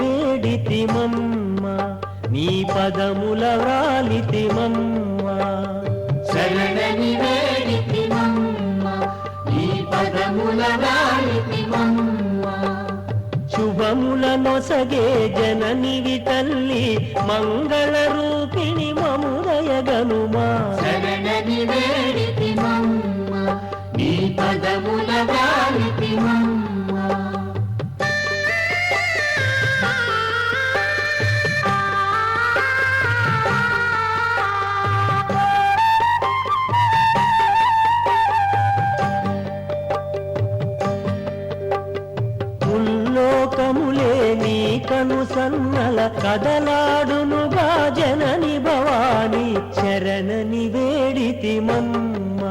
వేడితిమమ్మ నీ పదముల వ్రాలితిమమ్మ. శరణని వేడితి మమ్మ నీ పదముల వాలితి మమ్మ శుభముల నొసగే జననివి తల్లి మంగళ రూపిణి మముదయగనుమా. శరణని వేడితి మమ్మ నీ పదముల లోకములే నీ కను సన్నల కదలాడునుగా జనని భవాని శరణని వేడితిమమ్మ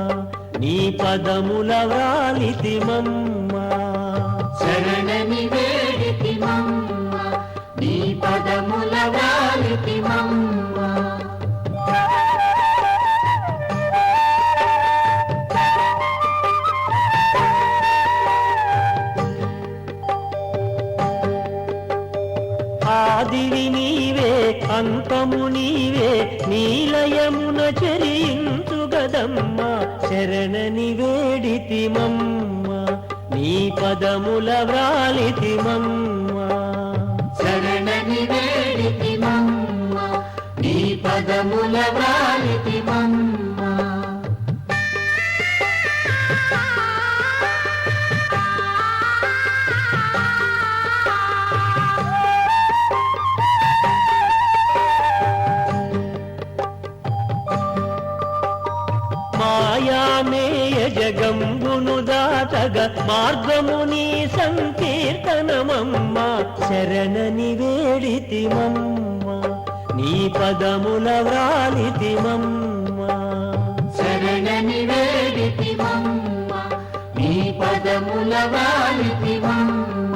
నీ పదముల వ్రాలితిమమ్మ శరణని వేడితి మమ్మ నీ పదముల వాలితి మమ్మ. ఆదివి నీవే అంతము నీవే నీలయమున చెరించు గదమ్మ శరణని వేడితిమమ్మ నీ పదముల వ్రాలితిమమ్మ. శరణని వేడితి మమ్మ నీ పదముల వాలితి ఆమెయ జగంబును దాటగ మార్గముని సంకీర్తనమమ్మ. శరణని వేడితిమమ్మ. నీ పదముల వ్రాలితిమమ్మ. శరణని వేడితి మమ్మ నీ పదముల వాలితి మమ్మ